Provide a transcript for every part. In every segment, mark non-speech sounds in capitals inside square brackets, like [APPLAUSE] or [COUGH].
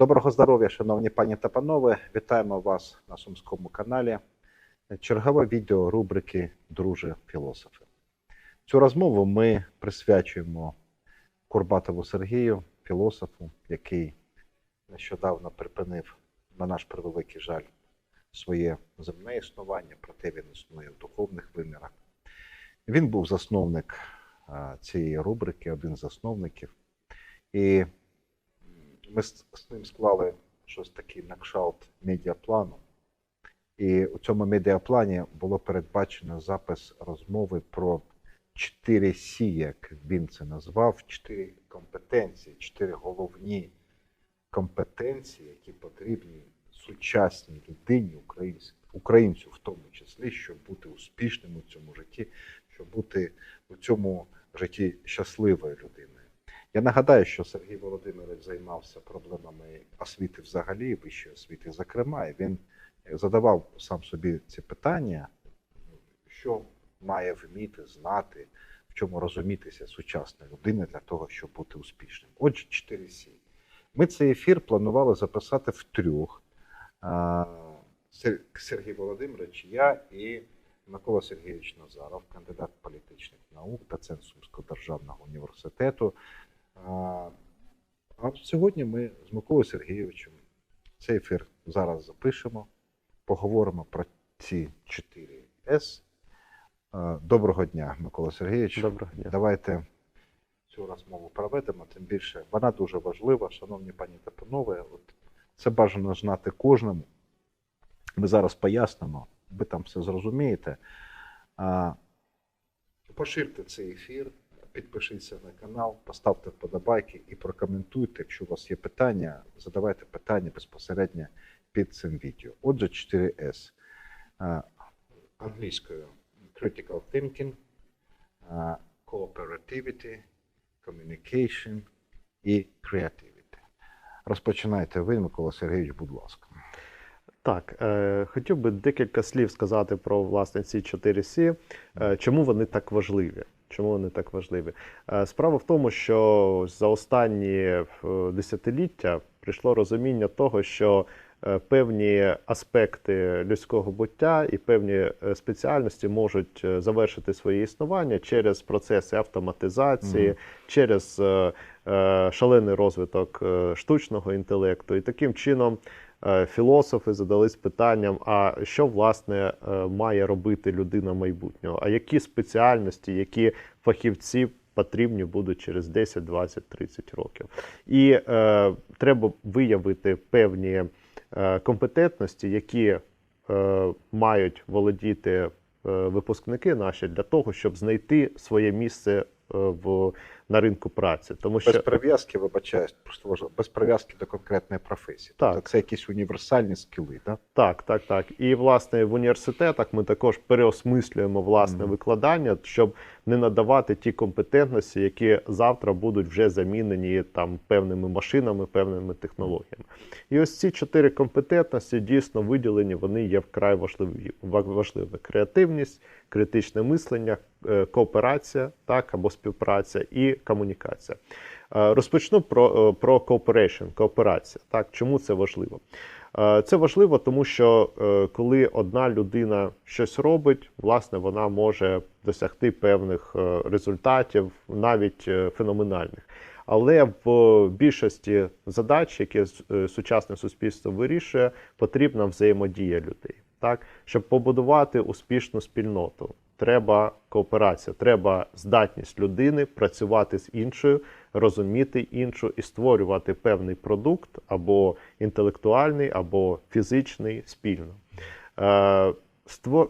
Доброго здоров'я, шановні пані та панове. Вітаємо вас на Сумському каналі. Чергове відео рубрики Друже філософи. Цю розмову ми присвячуємо Курбатову Сергію, філософу, який нещодавно припинив, на наш превеликий жаль, своє земне існування, проте він існує в духовних вимірах. Він був засновник цієї рубрики, один з засновників. І ми з, ним склали щось такий накшалт медіаплану. І у цьому медіаплані було передбачено запис розмови про 4 Сі, як він це назвав, 4 компетенції, 4 головні компетенції, які потрібні сучасній людині, українцю в тому числі, щоб бути успішним у цьому житті, щоб бути у цьому житті щасливою людиною. Я нагадаю, що Сергій Володимирович займався проблемами освіти взагалі, вищої освіти, зокрема, і він задавав сам собі ці питання, що має вміти знати, в чому розумітися сучасна людина для того, щоб бути успішним. Отже, 4 сі. Ми цей ефір планували записати в трьох. Сергій Володимирович, я і Микола Сергійович Назаров, кандидат політичних наук, доцент Сумського державного університету. А, сьогодні ми з Миколою Сергійовичем цей ефір зараз запишемо, поговоримо про ці 4 С. Доброго дня, Микола Сергійович. Доброго дня. Давайте цю розмову проведемо, тим більше вона дуже важлива, шановні пані та панове. От це бажано знати кожному. Ми зараз пояснимо, ви там все зрозумієте. Поширте цей ефір, підпишіться на канал, поставте вподобайки і прокоментуйте. Якщо у вас є питання, задавайте питання безпосередньо під цим відео. Отже, 4С. Англійською Critical Thinking, Cooperativity, Communication і Creativity. Розпочинайте ви, Микола Сергійович, будь ласка. Так, е, хотів би декілька слів сказати про власне ці 4 Сі. Е, чому вони так важливі? Чому вони так важливі? Е, справа в тому, що за останні е, десятиліття прийшло розуміння того, що е, певні аспекти людського буття і певні спеціальності можуть завершити своє існування через процеси автоматизації, Мгм. через е, е, шалений розвиток штучного інтелекту. І таким чином філософи задались питанням: а що власне е, має робити людина майбутнього? А які спеціальності, які фахівці потрібні будуть через 10, 20, 30 років? І е, треба виявити певні е, компетентності, які е, мають володіти е, випускники наші для того, щоб знайти своє місце е, в на ринку праці, тому що Без прив'язки, вибачаюсь, просто без прив'язки до конкретної професії. Так. Тобто це якісь універсальні скіли, так? Так, так, так. І власне в університетах ми також переосмислюємо власне Мгм. викладання, щоб не надавати ті компетентності, які завтра будуть вже замінені там певними машинами, певними технологіями. І ось ці чотири компетентності дійсно виділені, вони є вкрай важливі. важливі. Креативність, критичне мислення, е, кооперація, так або співпраця і комунікація. Е, Розпочну про, е, про cooperation, кооперація. Так, чому це важливо? Е, Це важливо, тому що коли одна людина щось робить, власне, вона може досягти певних результатів, навіть феноменальних. Але в більшості задач, які сучасне суспільство вирішує, потрібна взаємодія людей. Так, щоб побудувати успішну спільноту, треба кооперація, треба здатність людини працювати з іншою, розуміти іншу і створювати певний продукт або інтелектуальний, або фізичний спільно. Е,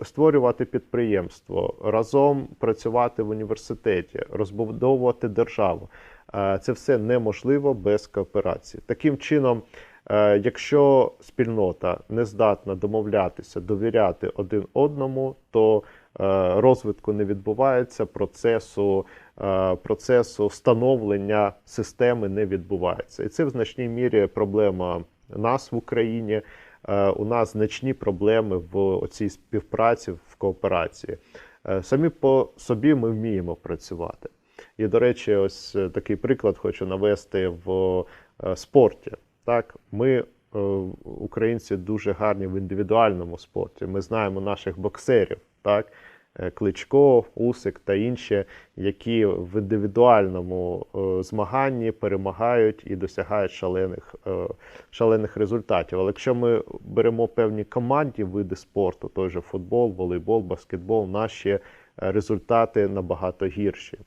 Створювати підприємство, разом працювати в університеті, розбудовувати державу. Е, Це все неможливо без кооперації. Таким чином, е, якщо спільнота не здатна домовлятися, довіряти один одному, то розвитку не відбувається, процесу, е, процесу встановлення системи не відбувається. І це в значній мірі проблема нас в Україні. Е, У нас значні проблеми в цій співпраці, в кооперації. Е, Самі по собі ми вміємо працювати. І, до речі, ось е, такий приклад хочу навести в е, спорті. Так, ми, е, українці, дуже гарні в індивідуальному спорті. Ми знаємо наших боксерів, так. Е, Кличко, Усик та інші, які в індивідуальному е, змаганні перемагають і досягають шалених, е, шалених результатів. Але якщо ми беремо певні командні види спорту, той же футбол, волейбол, баскетбол, наші результати набагато гірші.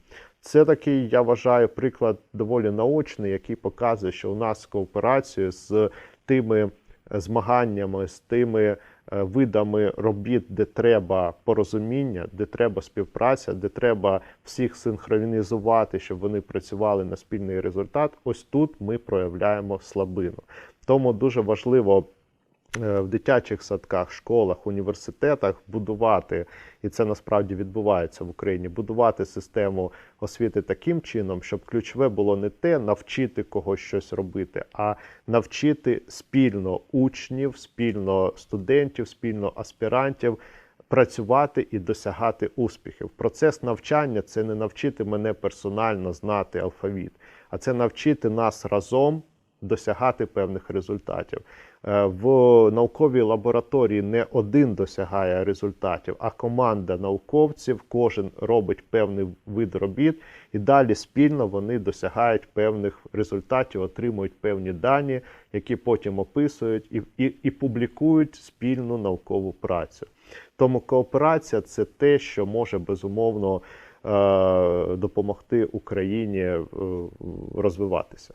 Це такий, я вважаю, приклад доволі наочний, який показує, що у нас кооперацію з тими змаганнями, з тими видами робіт, де треба порозуміння, де треба співпраця, де треба всіх синхронізувати, щоб вони працювали на спільний результат. Ось тут ми проявляємо слабину. Тому дуже важливо е, в дитячих садках, школах, університетах будувати, і це насправді відбувається в Україні, будувати систему освіти таким чином, щоб ключове було не те навчити когось щось робити, а навчити спільно учнів, спільно студентів, спільно аспірантів. Працювати і досягати успіхів. Процес навчання це не навчити мене персонально знати алфавіт, а це навчити нас разом досягати певних результатів. Е, В науковій лабораторії не один досягає результатів, а команда науковців, кожен робить певний вид робіт, і далі спільно вони досягають певних результатів, отримують певні дані, які потім описують і, і, і публікують спільну наукову працю. Тому кооперація це те, що може безумовно е, допомогти Україні е, розвиватися.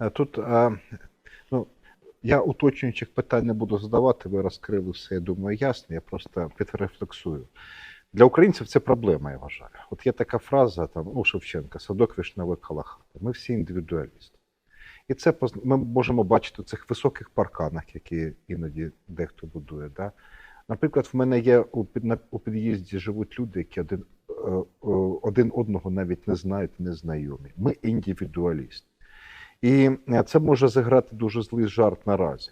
Е, Тут е, ну, я уточнюючих питань не буду задавати, ви розкрили все, я думаю, ясно. Я просто підрефлексую. Для українців це проблема, я вважаю. От є така фраза там у Шевченка садок вишневий калахата. Ми всі індивідуалісти. І це ми можемо бачити в цих високих парканах, які іноді дехто будує. Да? Наприклад, в мене є у під'їзді живуть люди, які один, е, е, один одного навіть не знають, не знайомі. Ми індивідуалісти. І е, це може зіграти дуже злий жарт наразі.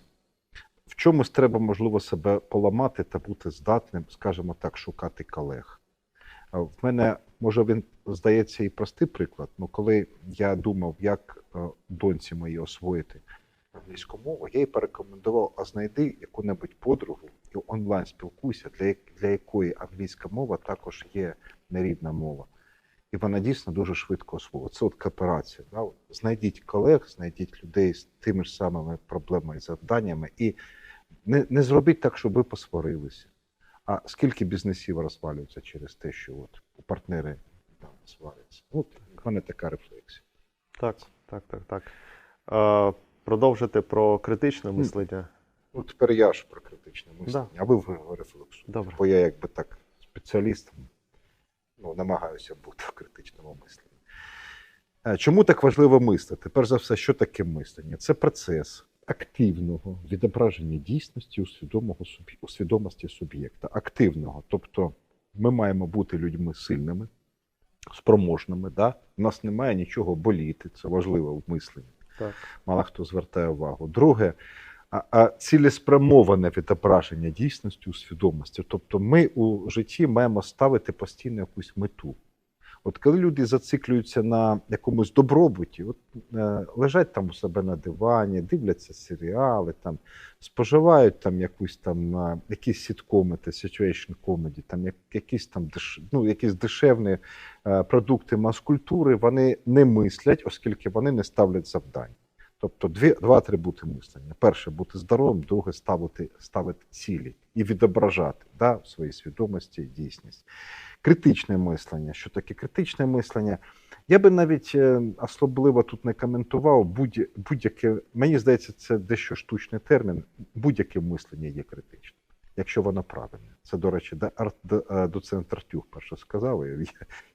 В чомусь треба, можливо, себе поламати та бути здатним, скажімо так, шукати колег. В мене, може, він здається і простий приклад, але коли я думав, як е, доньці моїй освоїти англійську мову, я їй порекомендував, а знайди яку-небудь подругу і онлайн спілкуйся, для, для якої англійська мова також є нерідна мова. І вона дійсно дуже швидко освоює. Це от кооперація. Да? Знайдіть колег, знайдіть людей з тими ж самими проблемами і завданнями, і не, не зробіть так, щоб ви посварилися. А скільки бізнесів розвалюється через те, що от у партнери там, сваряться? От в мене така рефлексія. Так, так, так, так. Е, продовжити про критичне мислення. Ну, тепер я ж про критичне мислення, а ви в рефлексу. Добре. Бо я якби так спеціалістом ну, намагаюся бути в критичному мисленні. Е, Чому так важливо мислити? Перш за все, що таке мислення? Це процес активного відображення дійсності у, свідомого, у свідомості суб'єкта. Активного. Тобто ми маємо бути людьми сильними, спроможними. Да? У нас немає нічого боліти, це важливо в мисленні Так. мало хто звертає увагу. Друге, а, цілеспрямоване відображення дійсності у свідомості. Тобто ми у житті маємо ставити постійно якусь мету. От коли люди зациклюються на якомусь добробуті, от е, лежать там у себе на дивані, дивляться серіали, там споживають там якусь там е, якісь сіткоми situation comedy, там як, якісь там деш, ну, якісь дешевні е, продукти маскультури, вони не мислять, оскільки вони не ставлять завдань. Тобто дві, два атрибути мислення. Перше бути здоровим, друге ставити, ставити цілі і відображати да, в своїй свідомості дійсність. Критичне мислення. Що таке критичне мислення? Я би навіть е, особливо тут не коментував будь- будь-яке, мені здається, це дещо штучний термін. Будь-яке мислення є критичним, якщо воно правильне. Це, до речі, е, доцент Артюх перше сказав, і я,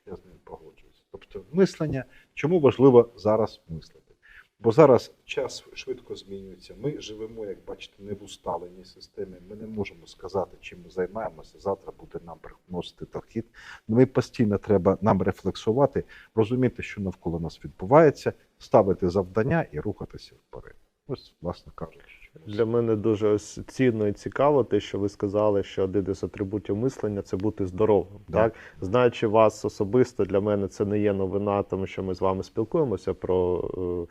я з ним погоджуюся. Тобто, мислення, чому важливо зараз мислити? Бо зараз час швидко змінюється. Ми живемо, як бачите, не в усталеній системі. Ми не можемо сказати, чим ми займаємося. Завтра буде нам приносити дохід. Ми постійно треба нам рефлексувати, розуміти, що навколо нас відбувається, ставити завдання і рухатися вперед. Ось, власне кажучи, Для мене дуже цінно і цікаво те, що ви сказали, що один із атрибутів мислення це бути здоровим. Да. Так? Знаючи вас особисто, для мене це не є новина, тому що ми з вами спілкуємося про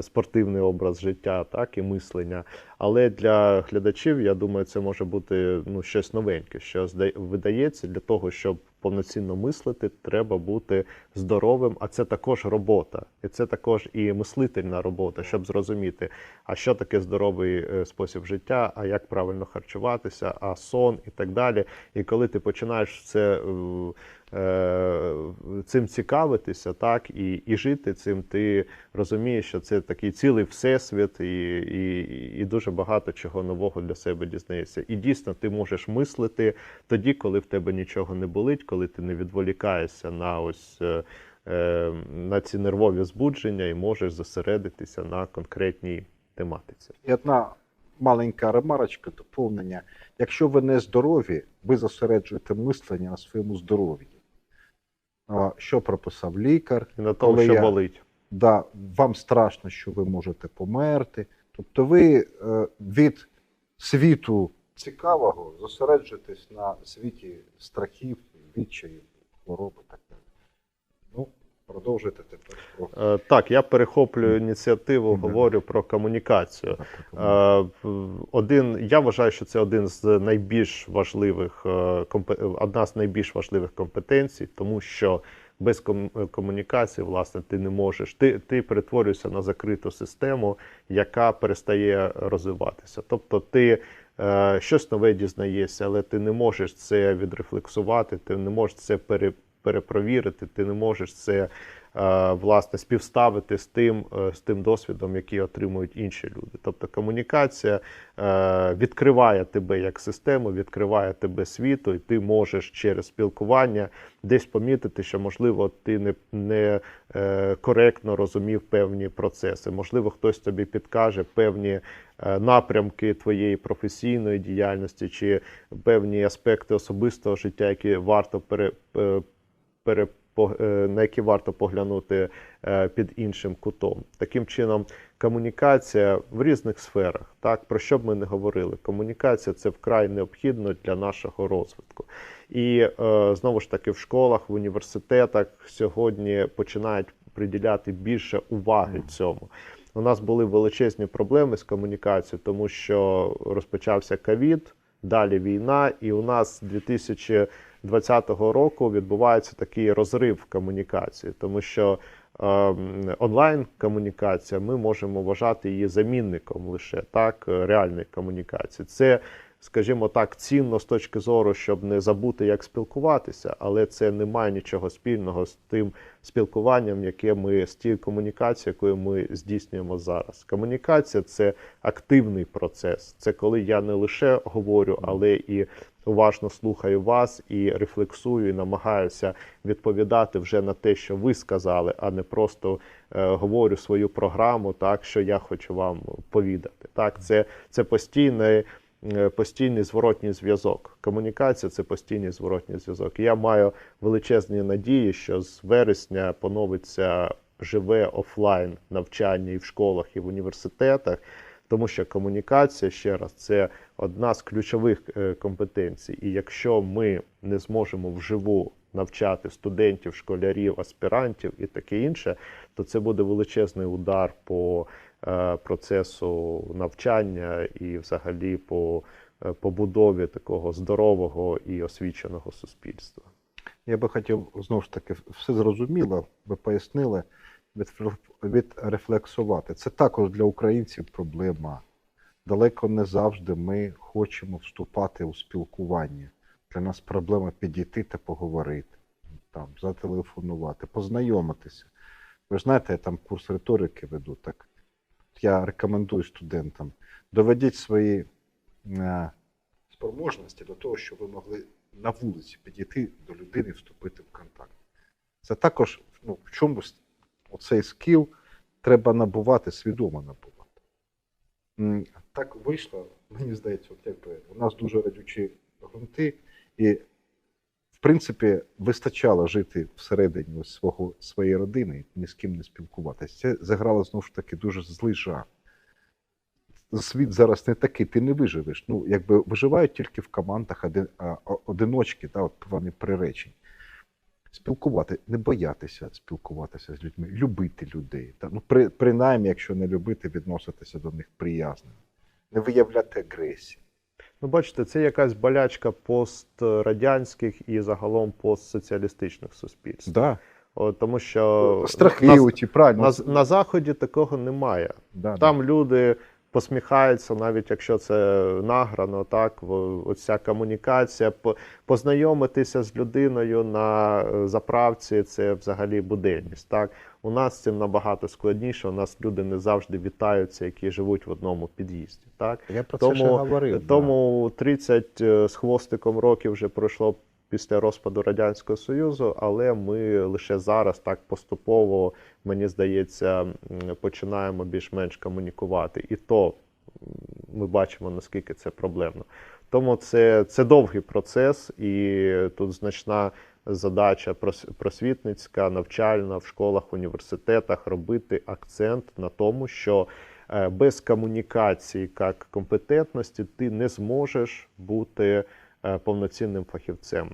спортивний образ життя, так і мислення. Але для глядачів, я думаю, це може бути ну, щось новеньке, що видається для того, щоб повноцінно мислити, треба бути здоровим. А це також робота, і це також і мислительна робота, щоб зрозуміти, а що таке здоровий е, спосіб життя, а як правильно харчуватися, а сон і так далі. І коли ти починаєш це. Е, Цим цікавитися, так і, і жити цим, ти розумієш, що це такий цілий всесвіт, і, і, і дуже багато чого нового для себе дізнаєшся. І дійсно ти можеш мислити тоді, коли в тебе нічого не болить, коли ти не відволікаєшся на ось е, е, на ці нервові збудження і можеш зосередитися на конкретній тематиці. І одна маленька ремарочка, доповнення. Якщо ви не здорові, ви зосереджуєте мислення на своєму здоров'ї. Що прописав лікар? І на тому, що я- болить. Да, вам страшно, що ви можете померти. Тобто ви е, від світу цікавого зосереджуєтесь на світі страхів, відчаїв, хвороби і так далі. Ну, продовжуйте тепер Е, Так, я перехоплюю ініціативу, говорю про комунікацію. Е, Один, я вважаю, що це один з найбільш важливих е, одна з найбільш важливих компетенцій, тому що без ком- комунікації, власне, ти не можеш. Ти, ти перетворюєшся на закриту систему, яка перестає розвиватися. Тобто ти щось нове дізнаєшся, але ти не можеш це відрефлексувати, ти не можеш це пере, перепровірити, ти не можеш це е, власне співставити з тим, е, з тим досвідом, який отримують інші люди. Тобто комунікація е, відкриває тебе як систему, відкриває тебе світу, і ти можеш через спілкування десь помітити, що можливо ти не, не коректно розумів певні процеси. Можливо, хтось тобі підкаже певні напрямки твоєї професійної діяльності чи певні аспекти особистого життя, які варто пере, на які варто поглянути е, під іншим кутом. Таким чином, комунікація в різних сферах, так про що б ми не говорили, комунікація це вкрай необхідно для нашого розвитку. І е, знову ж таки в школах, в університетах сьогодні починають приділяти більше уваги цьому. У нас були величезні проблеми з комунікацією, тому що розпочався ковід, далі війна, і у нас 2020 року відбувається такий розрив комунікації, тому що е, онлайн комунікація ми можемо вважати її замінником лише так реальної комунікації. Це скажімо так, цінно з точки зору, щоб не забути, як спілкуватися, але це не має нічого спільного з тим спілкуванням, яке ми з тією комунікацією, якою ми здійснюємо зараз. Комунікація це активний процес. Це коли я не лише говорю, але і уважно слухаю вас і рефлексую, і намагаюся відповідати вже на те, що ви сказали, а не просто е, говорю свою програму, так що я хочу вам повідати. Так, це, це постійний, е, постійний зворотній зв'язок. Комунікація це постійний зворотній зв'язок. Я маю величезні надії, що з вересня поновиться живе офлайн навчання і в школах, і в університетах. Тому що комунікація ще раз це одна з ключових е, компетенцій. І якщо ми не зможемо вживу навчати студентів, школярів, аспірантів і таке інше, то це буде величезний удар по е, процесу навчання і, взагалі, по е, побудові такого здорового і освіченого суспільства. Я би хотів знову ж таки все зрозуміло, ви пояснили, відрефлексувати. Це також для українців проблема. Далеко не завжди ми хочемо вступати у спілкування. Для нас проблема підійти та поговорити, там, зателефонувати, познайомитися. Ви ж знаєте, я там курс риторики веду, так я рекомендую студентам, доведіть свої е, спроможності до того, щоб ви могли на вулиці підійти до людини вступити в контакт. Це також ну, в чомусь оцей скіл треба набувати, свідомо набувати. Так вийшло, мені здається, от якби у нас дуже радючі ґрунти, і, принципі, вистачало жити всередині ось свого, своєї родини і ні з ким не спілкуватися. Це заграло знову ж таки дуже злий жарт. Світ зараз не такий, ти не виживеш. Ну, якби виживають тільки в командах один, а, одиночки, та, от вони приречені. спілкувати, не боятися спілкуватися з людьми, любити людей. Та, ну, при, принаймні, якщо не любити, відноситися до них приязно, не виявляти агресії. Ну, бачите, це якась болячка пострадянських і загалом постсоціалістичних суспільств. Да. От, тому що Страхи на, оті, правильно. на, на заході такого немає. да, Там люди посміхаються, навіть якщо це награно, так оця комунікація, познайомитися з людиною на заправці це взагалі буденність. Так у нас з цим набагато складніше. У нас люди не завжди вітаються, які живуть в одному під'їзді. Так. Я про це ще тому, да. 30 е, з хвостиком років вже пройшло після розпаду Радянського Союзу, але ми лише зараз так поступово, мені здається, починаємо більш-менш комунікувати. І то ми бачимо, наскільки це проблемно. Тому це, це довгий процес, і тут значна задача прос- просвітницька, навчальна в школах, університетах робити акцент на тому, що е, без комунікації як компетентності ти не зможеш бути повноцінним фахівцем.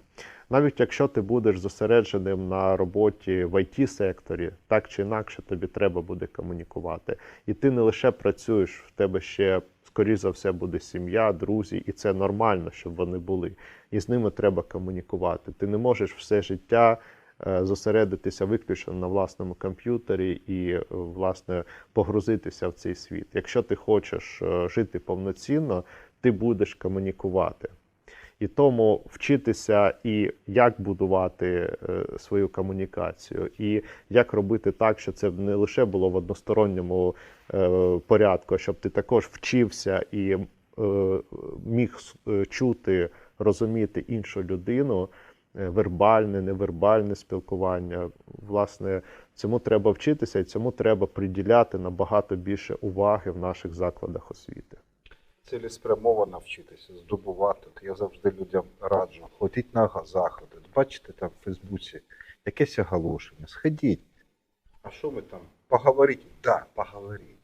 Навіть якщо ти будеш зосередженим на роботі в it секторі так чи інакше тобі треба буде комунікувати. І ти не лише працюєш, в тебе ще, скоріш за все, буде сім'я, друзі, і це нормально, щоб вони були. І з ними треба комунікувати. Ти не можеш все життя е, зосередитися виключно на власному комп'ютері і, е, власне, погрузитися в цей світ. Якщо ти хочеш е, жити повноцінно, ти будеш комунікувати. І тому вчитися і як будувати е, свою комунікацію, і як робити так, щоб це не лише було в односторонньому е, порядку, щоб ти також вчився і е, міг чути, розуміти іншу людину, вербальне, невербальне спілкування. Власне, цьому треба вчитися, і цьому треба приділяти набагато більше уваги в наших закладах освіти. Цілеспрямовано вчитися, здобувати. От я завжди людям раджу. Ходіть на заходи. Бачите там в Фейсбуці якесь оголошення. Сходіть. А що ми там? Поговоріть? Так, да, поговоріть.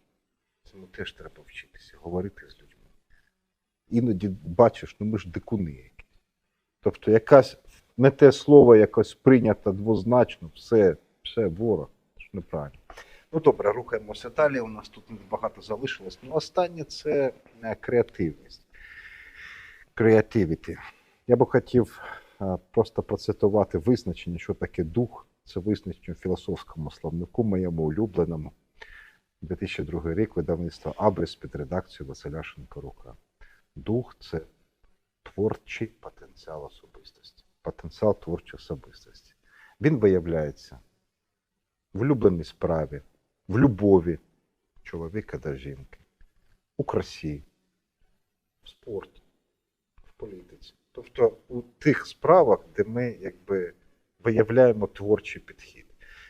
Цьому теж треба вчитися, говорити з людьми. Іноді бачиш, ну ми ж дикуни якісь. Тобто якась не те слово якось прийнято двозначно, все, все ворог. Це ж неправильно. Ну добре, рухаємося далі. У нас тут багато залишилось. Ну, останнє це е, креативність. Креативіті. Я би хотів е, просто процитувати визначення, що таке дух. Це визначення в філософському словнику, моєму улюбленому. 2002 рік видавництво Абрис під редакцією Василя Шинкорука. Дух це творчий потенціал особистості. Потенціал творчої особистості. Він виявляється в улюбленій справі, в любові чоловіка до жінки, у красі, в спорті, в політиці. Тобто у тих справах, де ми якби виявляємо творчий підхід.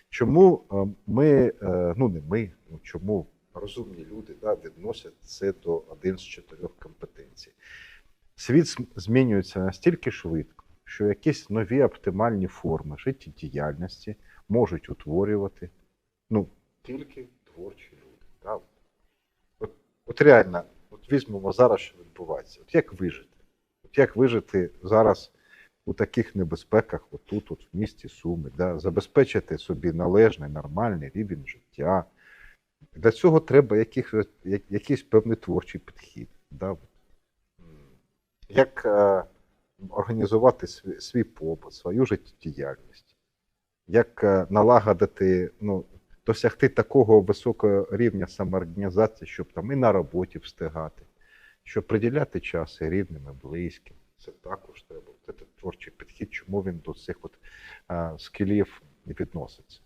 Чому е, ми, е, ну не ми, ну чому розумні люди да, відносять це до один з чотирьох компетенцій? Світ змінюється настільки швидко, що якісь нові оптимальні форми життєдіяльності можуть утворювати ну, тільки творчі люди. Да? От, от реально, от візьмемо зараз, що відбувається. От як вижити? От як вижити зараз у таких небезпеках, отут, от в місті Суми, да? забезпечити собі належний, нормальний рівень життя. Для цього треба яких, якийсь певний творчий підхід. Да? Як е, організувати свій, свій побут, свою життєдіяльність, як е, налагодити, ну, досягти такого високого рівня самоорганізації, щоб там і на роботі встигати, щоб приділяти час і рідним, і близьким. Це також треба. Це творчий підхід, чому він до цих от, а, скілів відноситься.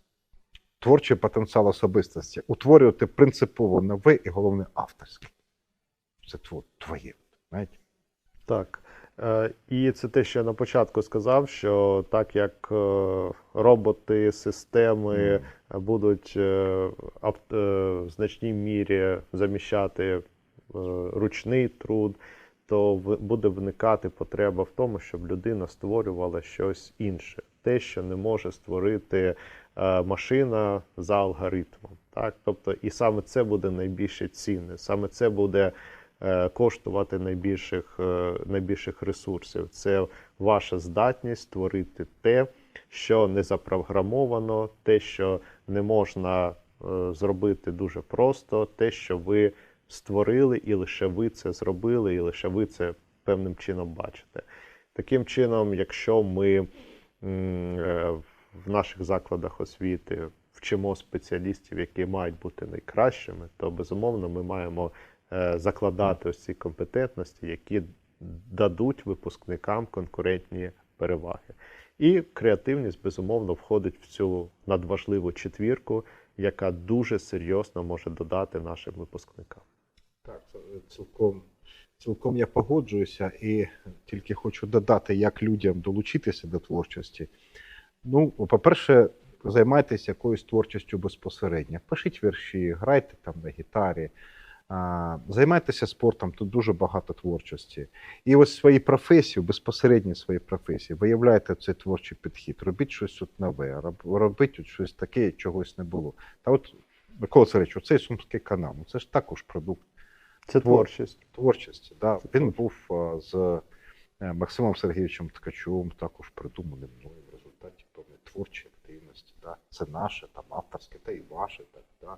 Творчий потенціал особистості утворювати принципово нове і головне авторське. Це твоє. Знаєте? Так. Е, І це те, що я на початку сказав, що так як е, роботи, системи будуть е, в значній мірі заміщати ручний труд, то буде виникати потреба в тому, щоб людина створювала щось інше, те, що не може створити машина за алгоритмом. Так? Тобто, і саме це буде найбільше цінне, саме це буде коштувати найбільших, е, найбільших ресурсів. Це ваша здатність створити те, що не запрограмовано, те, що не можна е, зробити дуже просто, те, що ви створили, і лише ви це зробили, і лише ви це певним чином бачите. Таким чином, якщо ми е, в наших закладах освіти вчимо спеціалістів, які мають бути найкращими, то безумовно ми маємо е, закладати ось ці компетентності, які дадуть випускникам конкурентні переваги. І креативність, безумовно, входить в цю надважливу четвірку, яка дуже серйозно може додати нашим випускникам. Так, цілком, цілком я погоджуюся і тільки хочу додати, як людям долучитися до творчості. Ну, по-перше, займайтеся якоюсь творчістю безпосередньо. Пишіть вірші, грайте там на гітарі, займайтеся спортом, тут дуже багато творчості. І ось свої професії, безпосередньо свої професії, виявляйте цей творчий підхід, робіть щось тут нове, роб- робіть от щось таке, чогось не було. Та от, Микола Царевич, оцей сумський канал, ну це ж також продукт Це Твор- творчість. творчості. Да. Він був а, з е, Максимом Сергійовичем Ткачовим, також придуманий мною в результаті певної творчої активності. Да. Це наше, там, авторське, та і ваше, так, да.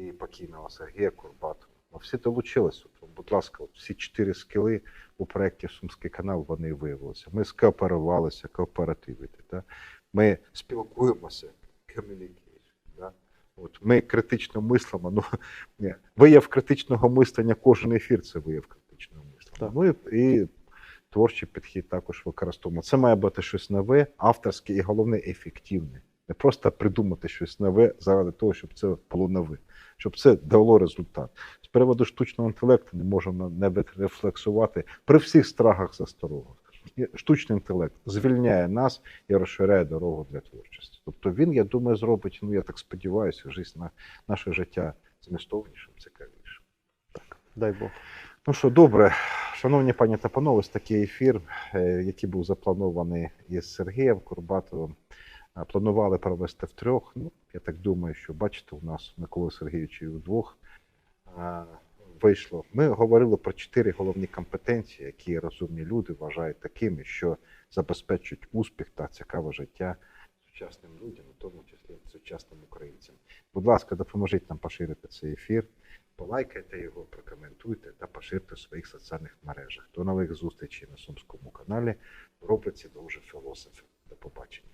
і покійного Сергія Курбатова. Ми всі долучилися. Будь ласка, всі чотири скіли у проєкті Сумський канал вони виявилися. Ми скооперувалися, кооперативити. Да. Ми спілкуємося. Да. От, ми критично мислимо. Ну, [LAUGHS] ні, вияв критичного мислення, кожен ефір це вияв критичного мислення. Так. Ну і, і творчий підхід також використовуємо. Це має бути щось нове, авторське і головне ефективне. Не просто придумати щось нове заради того, щоб це було нове, щоб це дало результат. З приводу штучного інтелекту не можемо не рефлексувати при всіх страхах за старого. Штучний інтелект звільняє нас і розширяє дорогу для творчості. Тобто він, я думаю, зробить, ну я так сподіваюся, життя на наше життя змістовнішим, цікавішим. Дай Бог. Ну що, добре, шановні пані та панове, ось такий ефір, е, який був запланований із Сергієм Курбатовим. Е, Планували провести втрьох. Ну, я так думаю, що бачите, у нас Микола Сергійович і удвох е, вийшло. Ми говорили про чотири головні компетенції, які розумні люди вважають такими, що забезпечують успіх та цікаве життя сучасним людям, у тому числі сучасним українцям. Будь ласка, допоможіть нам поширити цей ефір. Полайкайте його, прокоментуйте та поширте в своїх соціальних мережах. До нових зустрічей на Сумському каналі. В рубриці «Дуже філософи». До побачення.